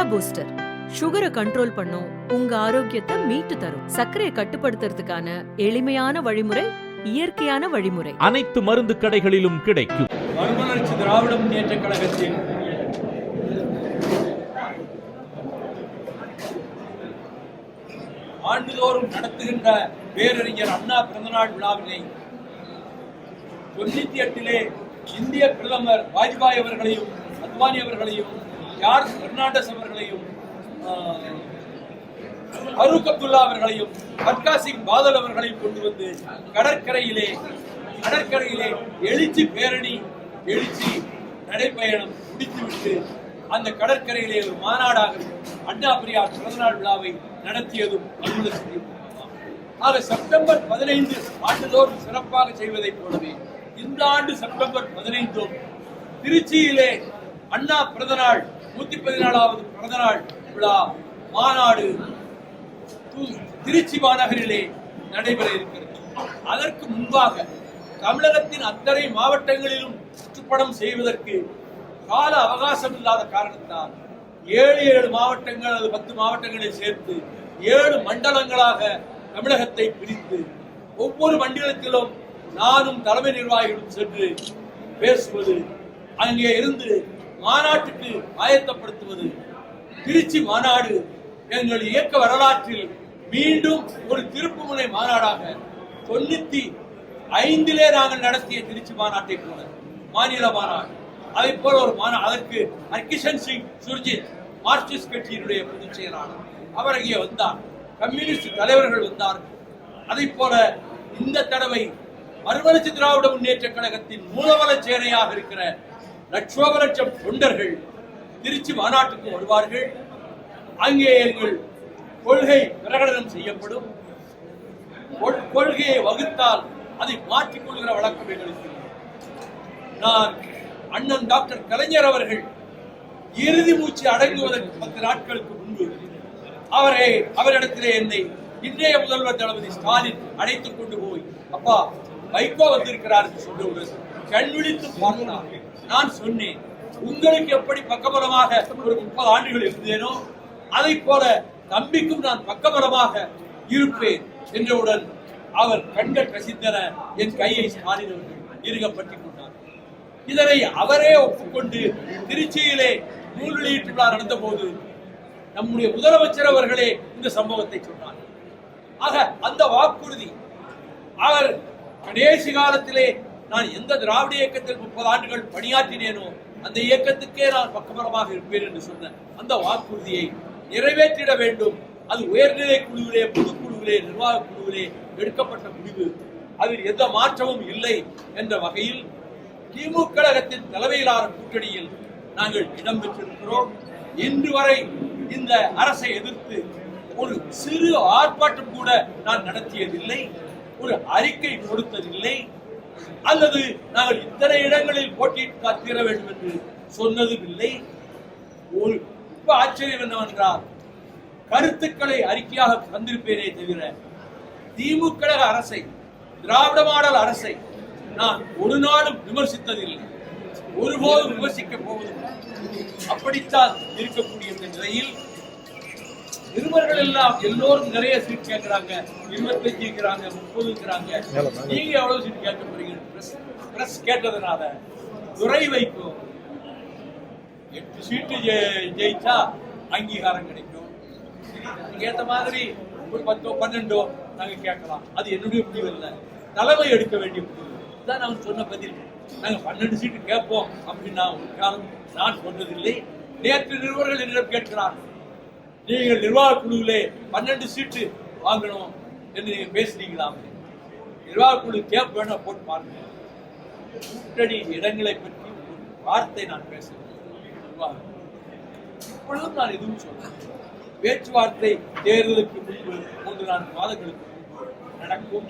Jaya booster சுகரை control பண்ணும் உங்க ஆரோக்கியத்தை மீட்டு தரும். சர்க்கரையை கட்டுப்படுத்துறதுக்கான எளிமையான வழிமுறை இயற்கையான வழிமுறை. அனைத்து மருந்து கடைகளிலும் கிடைக்கும். மறுமலர்ச்சி திராவிட முன்னேற்ற கழகத்தின் ஆண்டுதோறும் நடத்துகின்ற பேரறிஞர் அண்ணா பிறந்தநாள் விழாவினை தொண்ணூத்தி எட்டிலே இந்திய பிரதமர் வாஜ்பாய் அவர்களையும் அத்வானி அவர்களையும் யார் பெர்னாண்டஸ் அவர்களையும் ஆஹ், அப்துல்லா அவர்களையும் பட்கா சிங் பாதல் அவர்களையும் கொண்டு வந்து கடற்கரையிலே கடற்கரையிலே எழுச்சி பேரணி எழுச்சி நடைப்பயணம் முடித்துவிட்டு அந்த கடற்கரையிலே ஒரு மாநாடாக அண்ணா பெரியார் பிறந்தநாள் விழாவை நடத்தியதும் அலுவலர் ஆக செப்டம்பர் பதினைந்து ஆண்டுதோறும் சிறப்பாக செய்வதைப் போலவே இந்த ஆண்டு செப்டம்பர் பதினைந்தும் திருச்சியிலே அண்ணா பிறந்தநாள் நூத்தி பதினாலாவது பிறந்த நாள் விழா மாநாடு திருச்சி மாநகரிலே நடைபெற இருக்கிறது. அதற்கு முன்பாக தமிழகத்தின் அத்தனை மாவட்டங்களிலும் சுற்றுப்படம் செய்வதற்கு கால அவகாசம் இல்லாத காரணத்தால் ஏழு ஏழு மாவட்டங்கள் அல்லது பத்து மாவட்டங்களை சேர்த்து ஏழு மண்டலங்களாக தமிழகத்தை பிரித்து ஒவ்வொரு மண்டலத்திலும் நானும் தலைமை நிர்வாகிகளும் சென்று பேசுவது அங்கே இருந்து மாநாட்டுக்கு ஆயத்தப்படுத்துவது. திருச்சி மாநாடு எங்கள் இயக்க வரலாற்றில் மீண்டும் ஒரு திருப்புமுனை மாநாடாக தொண்ணூத்தி ஐந்திலே நாங்கள் நடத்திய திருச்சி மாநாட்டை போல. மாநில மாநாடு. அதை போல ஒரு மாநாடு அதற்கு ஹர்கிஷன் சிங் சுர்ஜித் மார்க்சிஸ்ட் கட்சியினுடைய பொதுச் செயலாளர் அவர் அங்கே வந்தார். கம்யூனிஸ்ட் தலைவர்கள் வந்தார்கள். அதை போல இந்த தடவை மறுமலர்ச்சி திராவிட முன்னேற்ற கழகத்தின் மூலவள சேனையாக இருக்கிற லட்சோப லட்சம் தொண்டர்கள் திருச்சி மாநாட்டுக்கு வருவார்கள். அங்கே எங்கள் கொள்கை பிரகடனம் செய்யப்படும். கொள்கையை வகுத்தால் அதை மாற்றிக் கொள்கிற வழக்கம் எங்களுக்கு நான் அண்ணன் டாக்டர் கலைஞர் அவர்கள் இறுதி மூச்சு அடங்குவதற்கு பத்து நாட்களுக்கு முன்பு அவரை அவரிடத்திலே என்னை இன்றைய முதல்வர் தளபதி ஸ்டாலின் அழைத்துக் கொண்டு போய் அப்பா வைகோ வந்திருக்கிறார் என்று சொன்னவுடன் கண் விழித்து பார்த்தார் நான் சொன்னேன் உங்களுக்கு எப்படி பக்கபலமாக ஒரு முப்பது ஆண்டுகள் இருந்தேனோ அதை போல தம்பிக்கும் நான் பக்கபலமாக இருப்பேன் என்றவுடன் அவர் கண்கள் கசிந்தன என் கையை ஸ்டாலின் அவர்கள் கொண்டார். இதனை அவரே ஒப்புக்கொண்டு திருச்சியிலே நூல் வெளியீட்டு விழா நடந்த போது நம்முடைய முதலமைச்சர் அவர்களே இந்த சம்பவத்தை சொன்னார். ஆக அந்த வாக்குறுதி அவர் கடைசி காலத்திலே நான் எந்த திராவிட இயக்கத்தில் முப்பது ஆண்டுகள் பணியாற்றினேனோ அந்த இயக்கத்துக்கே நான் பக்கபலமாக இருப்பேன் என்று சொன்ன அந்த வாக்குறுதியை நிறைவேற்றிட வேண்டும். அது உயர்நிலை குழுவிலே பொதுக்குழுவிலே நிர்வாக குழுவிலே எடுக்கப்பட்ட முடிவு. அதில் எந்த மாற்றமும் இல்லை என்ற வகையில் திமுக கழகத்தின் தலைமையிலான கூட்டணியில் நாங்கள் இடம் பெற்றிருக்கிறோம். இன்று வரை இந்த அரசை எதிர்த்து ஒரு சிறு ஆர்ப்பாட்டம் கூட நான் நடத்தியதில்லை. ஒரு அறிக்கை கொடுத்ததில்லை. அல்லது நாங்கள் இத்தனை இடங்களில் போட்டியிட்டு தீர வேண்டும் என்று சொன்னதும் இல்லை ஒரு இப்ப ஆச்சரியம் என்னவென்றால் கருத்துக்களை அறிக்கையாக தந்திருப்பேனே தவிர திமுக அரசை திராவிட மாடல் அரசை நான் ஒரு நாளும் விமர்சித்ததில்லை. ஒருபோதும் விமர்சிக்க போவதில்லை அப்படித்தான் இருக்கக்கூடிய இந்த நிலையில் நிருபர்கள் எல்லாம் எல்லோரும் நிறைய சீட் கேட்கிறாங்க இருபத்தஞ்சுங்கிறாங்க இருக்கிறாங்க நீங்க எவ்வளவு சீட் கேட்க போறீங்க? பிரஸ் கேட்டதுனால துறை வைக்கும். எட்டு சீட்டு ஜெயிச்சா அங்கீகாரம் கிடைக்கும். அதுக்கு ஏத்த மாதிரி ஒரு பத்தோ பன்னெண்டோ நாங்க கேட்கலாம். அது என்னுடைய முடிவு இல்லை தலைமை எடுக்க வேண்டிய முடிவு. இதான் நான் சொன்ன பதில். நாங்க பன்னெண்டு சீட்டு கேட்போம் அப்படின்னு நான் ஒரு காலம் நான் சொன்னதில்லை நேற்று நிருபர்கள் என்னிடம் கேட்கிறார்கள். நீங்கள் நிர்வாக குழுவிலே பன்னெண்டு சீட்டு வாங்கணும் என்று நீங்கள் பேசுறீங்களா நிர்வாக குழு கேப் வேணா போட்டு பாருங்க. கூட்டணி இடங்களை பற்றி ஒரு வார்த்தை நான் பேசுகிறேன் இப்பொழுதும் நான் எதுவும் சொல்றேன் பேச்சுவார்த்தை தேர்தலுக்கு முன்பு மூன்று நான்கு மாதங்களுக்கு நடக்கும்.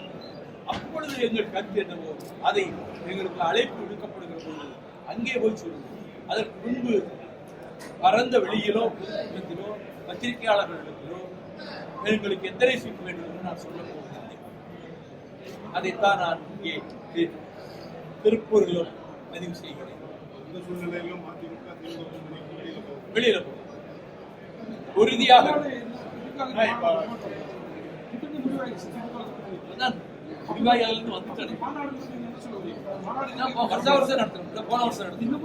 அப்பொழுது எங்கள் கருத்து என்னவோ அதை எங்களுக்கு அழைப்பு விடுக்கப்படுகிற போது அங்கே போய் சொல்லுங்கள். அதற்கு முன்பு பரந்த வெளியிலோ பொதுக்கூட்டத்திலோ பத்திரிகையாளர்களிடத்திலோ எங்களுக்கு எத்தனை சீட்டு வேண்டும் என்று நான் சொல்ல போவதில்லை அதைத்தான் நான் இங்கே திருப்பூரிலும் பதிவு செய்கிறேன். வெளியில போகும். உறுதியாக வந்துட்டானே. வருஷா வருஷம் நடத்துறோம். இந்த போன வருஷம் நடத்தினோம்.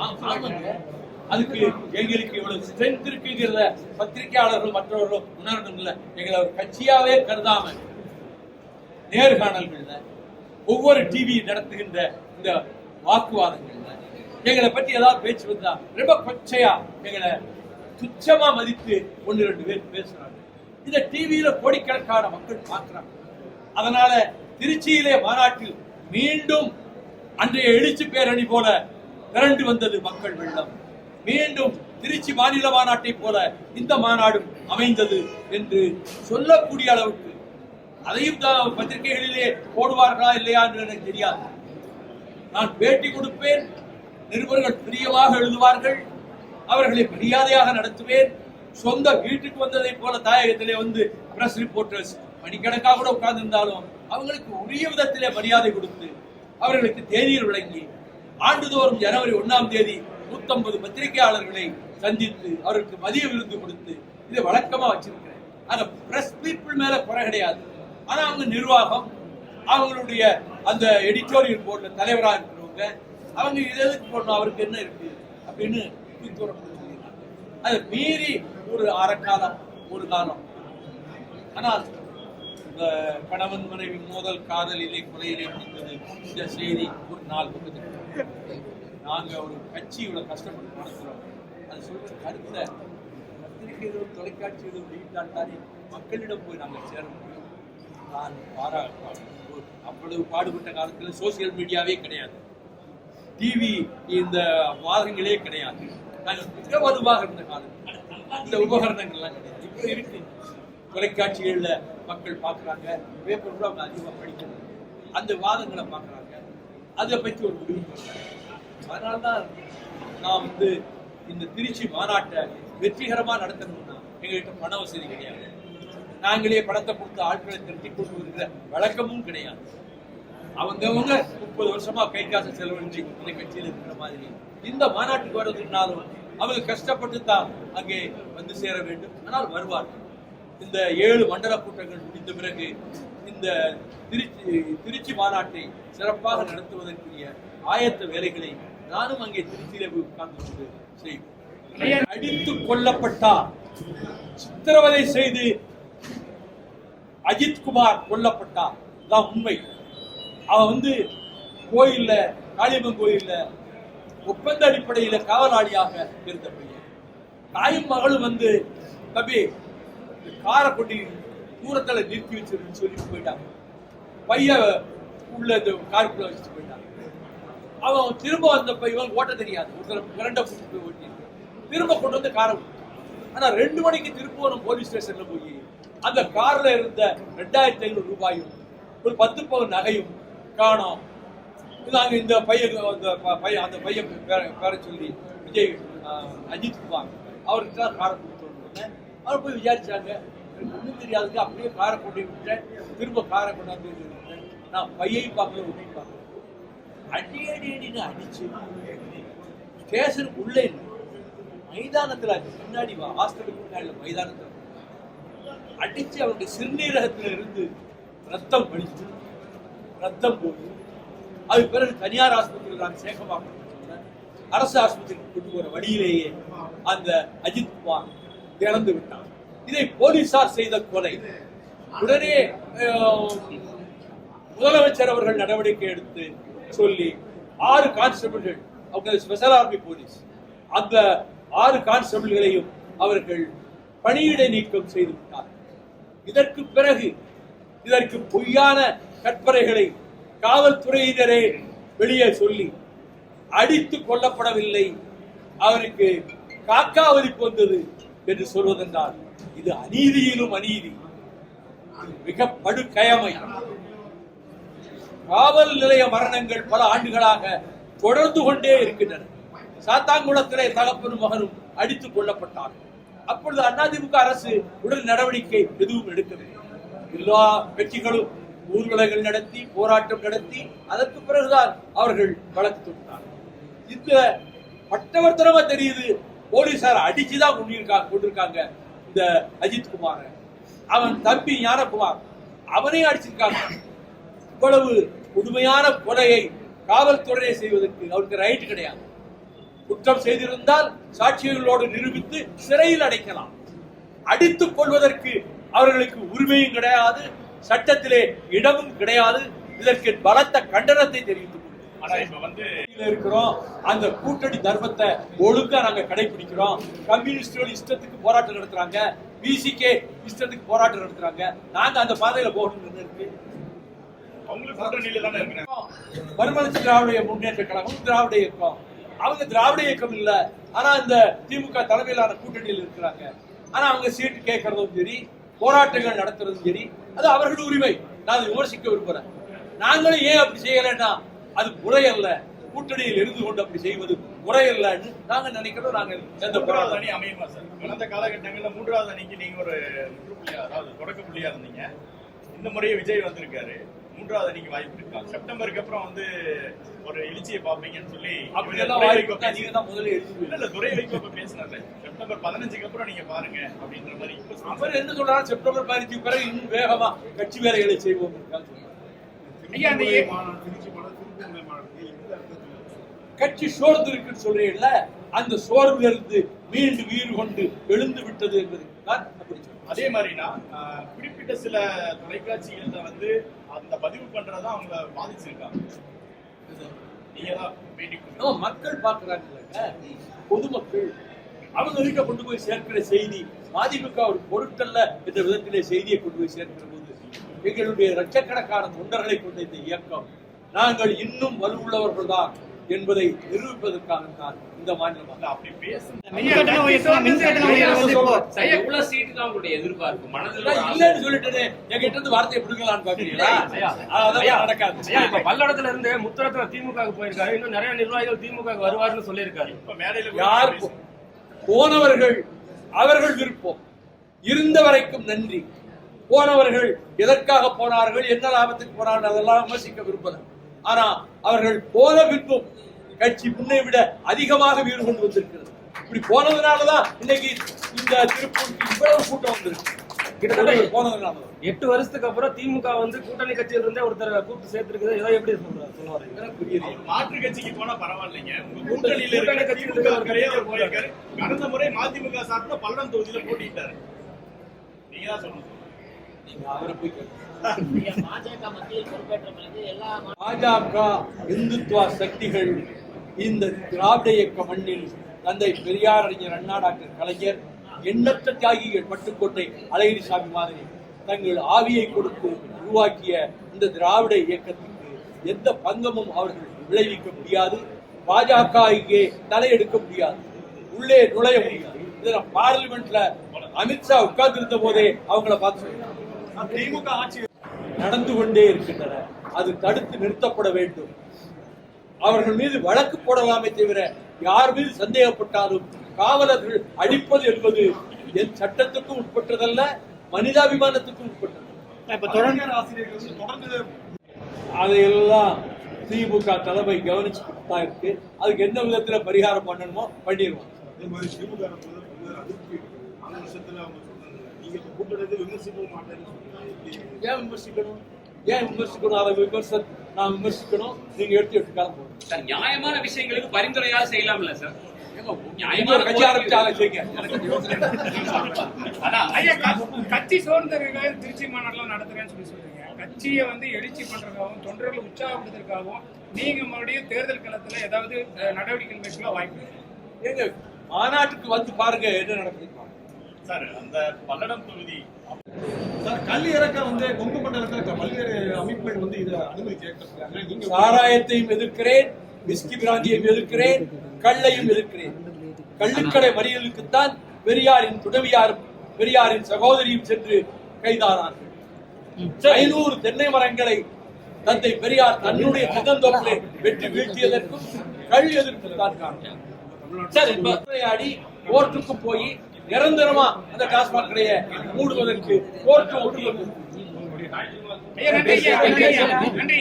ஆ- ஆமாங்க. அதுக்கு எங்களுக்கு இவ்வளவு ஸ்ட்ரென்த் இருக்குங்கிறத பத்திரிகையாளர்கள் மற்றவர்களும் உணரணும்ல எங்களை ஒரு கட்சியாவே கருதாம நேர்காணல்கள்ல ஒவ்வொரு டிவி நடத்துகின்ற இந்த வாக்குவாதங்கள்ல எங்களை பற்றி ஏதாவது பேச்சு வந்தா ரொம்ப கொச்சையா எங்களை துச்சமா மதித்து ஒன்று ரெண்டு பேர் பேசுறாங்க இந்த டிவியில கோடிக்கணக்கான மக்கள் பார்க்கறாங்க அதனால திருச்சியிலே மாநாட்டில் மீண்டும் அன்றைய எழுச்சி பேரணி போல திரண்டு வந்தது மக்கள் வெள்ளம். மீண்டும் திருச்சி மாநில மாநாட்டை போல இந்த மாநாடும் அமைந்தது என்று சொல்லக்கூடிய அளவுக்கு அதையும் தான் பத்திரிகைகளிலே போடுவார்களா இல்லையா என்று எனக்கு தெரியாது. நான் பேட்டி கொடுப்பேன் நிருபர்கள் பிரியமாக எழுதுவார்கள் அவர்களை மரியாதையாக நடத்துவேன். சொந்த வீட்டுக்கு வந்ததை போல தாயகத்திலே வந்து பிரஸ் ரிப்போர்ட்டர்ஸ் மணிக்கணக்காக கூட உட்கார்ந்திருந்தாலும் அவங்களுக்கு உரிய விதத்திலே மரியாதை கொடுத்து அவர்களுக்கு தேதியில் விளங்கி ஆண்டுதோறும் ஜனவரி ஒண்ணாம் தேதி நூத்தம்பது பத்திரிகையாளர்களை சந்தித்து அவருக்கு மதிய விருந்து கொடுத்து இதை வழக்கமா வச்சிருக்கிறேன். அந்த பிரஸ் பீப்புள் மேல குறை கிடையாது. ஆனா அவங்க நிர்வாகம் அவங்களுடைய அந்த எடிட்டோரியல் போர்டில் தலைவரா இருக்கிறவங்க அவங்க இது எதுக்கு போடணும் அவருக்கு என்ன இருக்கு அப்படின்னு தூரம் அதை மீறி ஒரு அறக்காலம் ஒரு காலம். ஆனால் கணவன் மனைவி மோதல் காதலிலே கொலையிலே முடிந்தது. இந்த செய்தி ஒரு நாள் பக்கத்துக்கு நாங்கள் ஒரு கட்சி இவ்வளோ கஷ்டப்பட்டு நடத்துறோம். அது சொல்கிற கருத்தை பத்திரிகைகளும் தொலைக்காட்சிகளும் வெளியிட்டால்தானே மக்களிடம் போய் நாங்கள் சேர முடியும். நான் பாரா அவ்வளவு பாடுபட்ட காலத்தில் சோசியல் மீடியாவே கிடையாது. டிவி இந்த வாதங்களே கிடையாது. நாங்கள் மிக வலுவாக இருந்த காலம். இந்த உபகரணங்கள்லாம் கிடையாது. இப்போ இருக்கு. தொலைக்காட்சிகள்ல மக்கள் பார்க்குறாங்க பேப்பர் கூட அவங்க அதிகமாக படிக்கிறாங்க அந்த வாதங்களை பார்க்குறாங்க. அதை பற்றி ஒரு முடிவு பண்ணுறாங்க அதனால தான் நான் வந்து இந்த திருச்சி மாநாட்டை வெற்றிகரமா நடத்தணும்னா எங்கள்கிட்ட பண வசதி கிடையாது. நாங்களே பணத்தை கொடுத்து ஆட்களை திரட்டி கொண்டு வருகிற வழக்கமும் கிடையாது. அவங்கவங்க முப்பது வருஷமா கை காசு செலவழிஞ்சு இந்த கட்சியில் இருக்கிற மாதிரி. இந்த மாநாட்டுக்கு வர்றதுனாலும் அவங்க கஷ்டப்பட்டு தான் அங்கே வந்து சேர வேண்டும். ஆனால் வருவார்கள். இந்த ஏழு மண்டல கூட்டங்கள் முடிந்த பிறகு இந்த திருச்சி திருச்சி மாநாட்டை சிறப்பாக நடத்துவதற்குரிய ஆயத்த வேலைகளை நானும் அங்கே திருச்சியில உட்கார்ந்து கொண்டு செய்வேன். அடித்து கொல்லப்பட்டார். சித்திரவதை செய்து அஜித் குமார் கொல்லப்பட்டார். தான் உண்மை. அவன் வந்து கோயில்ல காளியம்மன் கோயில்ல ஒப்பந்த அடிப்படையில காவலாளியாக இருந்த பையன். தாயும் மகளும் வந்து தம்பி காரப்பட்டி தூரத்தில் தூரத்துல நிறுத்தி வச்சிருன்னு சொல்லிட்டு போயிட்டாங்க. பைய உள்ள இந்த காருக்குள்ள வச்சுட்டு போயிட்டாங்க அவன் திரும்ப வந்த பையன் ஓட்ட தெரியாது. ஒருத்தர் கரண்ட கூட்டு போய் ஓட்டி திரும்ப கொண்டு வந்து காரை விட்டான். ஆனா ரெண்டு மணிக்கு திருப்பூரம் போலீஸ் ஸ்டேஷன்ல போய் அந்த கார்ல இருந்த ரெண்டாயிரத்தி ஐநூறு ரூபாயும் ஒரு பத்து பவுன் நகையும் காணோம். நாங்க இந்த பையன் அந்த ப- பையன் அந்த பையன் பேரை சொல்லி விஜய் அஜித் குமார் அவர்கிட்ட தான் காரை அவர் போய் விசாரிச்சாங்க. எனக்கு ஒன்றும் தெரியாதுங்க. அப்படியே காரை கொண்டு விட்டேன். திரும்ப காரை கொண்டாந்து நான் பையை பார்க்கல ஒன்றையும் பார்க்கல. அடி அடி அடின்னு அடிச்சு. ஸ்டேஷனுக்கு உள்ளே இல்லை. மைதானத்தில் அது முன்னாடி வா ஹாஸ்டலுக்கு முன்னாடி மைதானத்தில். அடித்து அடிச்சு அவனுடைய சிறுநீரகத்துல இருந்து ரத்தம் வடிச்சு ரத்தம் போகுது அது பிறகு தனியார் ஆஸ்பத்திரியில் நான் சேர்க்கமாக்கணும் அரசு ஆஸ்பத்திரிக்கு கொண்டு போகிற வழியிலேயே அந்த அஜித் குமார் இறந்து விட்டான். இதை போலீசார் செய்த கொலை. உடனே முதலமைச்சர் அவர்கள் நடவடிக்கை எடுத்து சொல்லி ஆறு கான்ஸ்டபிள்கள் அவங்க ஸ்பெஷல் ஆர்மி போலீஸ் அந்த ஆறு கான்ஸ்டபிள்களையும் அவர்கள் பணியிட நீக்கம் செய்து விட்டார் இதற்கு பிறகு இதற்கு பொய்யான கற்பனைகளை காவல்துறையினரே வெளியே சொல்லி அடித்து கொல்லப்படவில்லை. அவருக்கு காக்காவதிப்பு வந்தது. என்று சொல்வதென்றால் இது அநீதியிலும் அநீதி. மிக படுகயமை காவல் நிலைய மரணங்கள் பல ஆண்டுகளாக தொடர்ந்து கொண்டே இருக்கின்றன. சாத்தாங்குளத்திலே தகப்பனும் மகனும் அடித்துக் கொல்லப்பட்டார். அப்பொழுது அதிமுக அரசு உடல் நடவடிக்கை எதுவும் எடுக்கவில்லை. எல்லா கட்சிகளும் ஊர்வலங்கள் நடத்தி போராட்டம் நடத்தி அதற்கு பிறகுதான் அவர்கள் வழக்கு தொட்டார் இந்த பட்டவர்த்தனமா தெரியுது? போலீசார் அடிச்சுதான் கொண்டிருக்காங்க கொண்டிருக்காங்க இந்த அஜித் குமார. அவன் தம்பி ஞானகுமார். அவனையும் அடிச்சிருக்காங்க. இவ்வளவு உண்மையான கொலையை காவல்துறையை செய்வதற்கு அவருக்கு ரைட் கிடையாது. குற்றம் செய்திருந்தால் சாட்சிகளோடு நிரூபித்து சிறையில் அடைக்கலாம். அடித்துக் கொள்வதற்கு அவர்களுக்கு உரிமையும் கிடையாது சட்டத்திலே இடமும் கிடையாது. இதற்கு பலத்த கண்டனத்தை தெரிவித்துக் ஆனா இப்ப வந்து இருக்கிறோம். அந்த கூட்டணி தர்மத்தை ஒழுங்கா நாங்க கடைபிடிக்கிறோம். கம்யூனிஸ்டோட இஷ்டத்துக்கு போராட்டம் நடத்துறாங்க. பிசிகே இஷ்டத்துக்கு போராட்டம் நடத்துறாங்க. நாங்க அந்த பாதையில போகணும்னு இருக்கு? மறுமலர்ச்சி திராவிட முன்னேற்ற கழகம் திராவிட இயக்கம். அவங்க திராவிட இயக்கம் இல்ல. ஆனா இந்த திமுக தலைமையிலான கூட்டணியில் இருக்கிறாங்க. ஆனா அவங்க சீட்டு கேட்கறதும் சரி போராட்டங்கள் நடத்துறதும் சரி அது அவர்கள் உரிமை. நான் விமர்சிக்க விரும்புறேன். நாங்களும் ஏன் அப்படி செய்யலைன்னா அது முறையல்ல கூட்டணியில் இருந்து கொண்டு அப்படி செய்வது முறையல்லன்னு நாங்க நினைக்கிறோம். நாங்க எந்த மூன்றாவது அணி அமையுமா சார். கடந்த காலகட்டங்கள்ல மூன்றாவது அணிக்கு நீங்க ஒரு முற்றுப்புள்ளியா அதாவது தொடக்க புள்ளியா இருந்தீங்க. இந்த முறையே விஜய் வந்திருக்காரு. மூன்றாவது அணிக்கு வாய்ப்பு இருக்கா? செப்டம்பருக்கு அப்புறம் வந்து ஒரு எழுச்சியை பாப்பீங்கன்னு சொல்லி அப்படி எல்லாம் துரை வாய்ப்பு நீங்க தான் முதல்ல இல்ல எடுத்து இல்ல துரை வைகோ இப்ப பேசினாரு செப்டம்பர் பதினஞ்சுக்கு அப்புறம் நீங்க பாருங்க அப்படின்ற மாதிரி. அவர் என்ன சொல்றாரு செப்டம்பர் பதினஞ்சு பிறகு இன்னும் வேகமா கட்சி வேலைகளை செய்வோம் ஐயா அந்த ஏ- கட்சி சோர்ந்து இருக்குன்னு சொல்றீங்கல்ல அந்த சோர்வில் இருந்து மீண்டு வீறு கொண்டு எழுந்து விட்டது என்பது. தான் அப்படி சொல்றேன். அதே மாதிரினா குறிப்பிட்ட சில தொலைக்காட்சிகள்ல வந்து அந்த பதிவு பண்றதா அவங்க பாதிச்சிருக்காங்க மக்கள் பாக்குறாங்கல்ல பொதுமக்கள். அவங்க கிட்ட கொண்டு போய் சேர்க்கிற செய்தி? மதிமுக ஒரு பொருட்கள்ல என்ற விதத்திலே செய்தியை கொண்டு போய் சேர்க்கிற போது எங்களுடைய லட்சக்கணக்கான தொண்டர்களை கொண்ட இந்த இயக்கம் நாங்கள் இன்னும் வலுவுள்ளவர்கள் தான் என்பதை நிரூபிப்பதற்காகத்தான் இந்த மாநிலம் அப்படி எவ்வளவு சீட்டு தான் உங்களுடைய எதிர்பார்ப்பு. மனதில். இல்லைன்னு சொல்லிட்டேனே. என்கிட்ட இருந்து வார்த்தையை பிடுங்கலான்னு பாக்குறீங்களா? அதெல்லாம் நடக்காது. இப்ப பல்லடத்துல இருந்து முத்தரத்துல திமுக போயிருக்காரு. இன்னும் நிறைய நிர்வாகிகள் திமுக வருவாருன்னு சொல்லியிருக்காரு. இப்ப மேடையில யார் போனவர்கள் அவர்கள் விருப்பம். இருந்த வரைக்கும் நன்றி. போனவர்கள் எதற்காக போனார்கள் என்ன லாபத்துக்கு போனார்கள் அதெல்லாம் விமர்சிக்க விரும்பல. ஆனா அவர்கள் போன பின்பும் கட்சி முன்னை விட அதிகமாக வீடு கொண்டு வந்திருக்கிறது. இப்படி போனதுனாலதான் இன்னைக்கு இந்த திருப்பூருக்கு இவ்வளவு கூட்டம் வந்திருக்கு. கிட்டத்தட்ட எட்டு வருஷத்துக்கு அப்புறம் திமுக வந்து கூட்டணி கட்சியில இருந்தே ஒருத்தர் கூப்பிட்டு சேர்த்திருக்குது. இதை எப்படி சொல்றாரு? சொல்ல வரீங்க எனக்கு புரியுது. மாற்று கட்சிக்கு போனா பரவாயில்லைங்க. கூட்டணியில கூட்டணி கட்சியில போயிருக்காரு. கடந்த முறை மதிமுக சார்பில் பல்லடம் தொகுதியில போட்டிட்டாரு நீங்க தான் சொல்லணும் நீங்க அவரை போய் கேளுங்க. பாஜக இந்துத்துவ சக்திகள் இந்த திராவிட இயக்க மண்ணில் தந்தை பெரியார் அறிஞர் அண்ணா டாக்டர் கலைஞர் எண்ணற்ற தியாகிகள் பட்டுக்கோட்டை அழகிரிசாமி மாதிரி தங்கள் ஆவியை கொடுத்து உருவாக்கிய இந்த திராவிட இயக்கத்துக்கு எந்த பங்கமும் அவர்கள் விளைவிக்க முடியாது. பாஜக இங்கே தலையெடுக்க முடியாது. உள்ளே நுழைய முடியாது. இதுல பார்லிமெண்ட்ல அமித்ஷா உட்கார்ந்திருந்த போதே அவங்கள பார்த்து. திமுக ஆட்சி நடந்து கொண்டே இருக்கின்றன. அது தடுத்து நிறுத்தப்பட வேண்டும். அவர்கள் மீது வழக்கு போடலாமே தவிர யார் மீது சந்தேகப்பட்டாலும் காவலர்கள் அடிப்பது என்பது என் சட்டத்துக்கும் உட்பட்டதல்ல மனிதாபிமானத்துக்கும் உட்பட்டது. இப்ப தொடர்ந்து அதையெல்லாம் திமுக தலைமை கவனிச்சுக்கிட்டு தான் இருக்கு. அதுக்கு எந்த விதத்துல பரிகாரம் பண்ணணுமோ பண்ணிடுவோம் அதே மாதிரி திமுக முதல் முதல் அதிருப்தி நாலு வருஷத்துல அவங்க சொன்னாங்க நீங்க இப்ப கூட்டணி விமர்சிக்கவும் மாட்டேன்னு ஏன் விமர்சிக்கணும்? ஏன் விமர்சிக்கணும்? அதை விமர்ச நான் விமர்சிக்கணும். நீங்க எடுத்து எடுத்து கிளம்பணும் சார், நியாயமான விஷயங்களுக்கு பரிந்துரையாவது செய்யலாம்ல சார். கட்சி சோர்ந்ததுக்காக திருச்சி மாநாடுலாம் நடத்துறேன்னு சொல்லி சொல்றீங்க. கட்சியை வந்து எழுச்சி பண்றதுக்காகவும் தொண்டர்களை உற்சாகப்படுத்துறதுக்காகவும் நீங்க மறுபடியும் தேர்தல் களத்துல ஏதாவது அஹ், நடவடிக்கைகள் மேற்கொள்ள வாய்ப்பு மாநாட்டுக்கு வந்து பாருங்க என்ன நடக்குது. சார் அந்த பல்லடம் தொகுதி. சார் கல்வி இறக்க வந்து கொங்கு மண்டலத்தில் பல்வேறு அமைப்புகள் வந்து இதை அனுமதி கேட்டிருக்காங்க நீங்க சாராயத்தையும் எதிர்க்கிறேன் விஸ்கி பிராந்தியையும் எதிர்க்கிறேன் கள்ளையும் எதிர்க்கிறேன். கள்ளுக்கடை மறியலுக்குத்தான் பெரியாரின் துணைவியாரும் பெரியாரின் சகோதரியும் சென்று கைதானார்கள். ஐநூறு தென்னை மரங்களை தந்தை பெரியார் தன்னுடைய தென்னந்தோப்பிலே வெற்றி வீழ்த்தியதற்கும் கள் எதிர்ப்பு தான் காரணம். சார், போய் நிரந்தரமா அந்த டாஸ்மாக் கடையை மூடுவதற்கு கோர்ட்டு ஒப்புதல் ஐயா நன்றி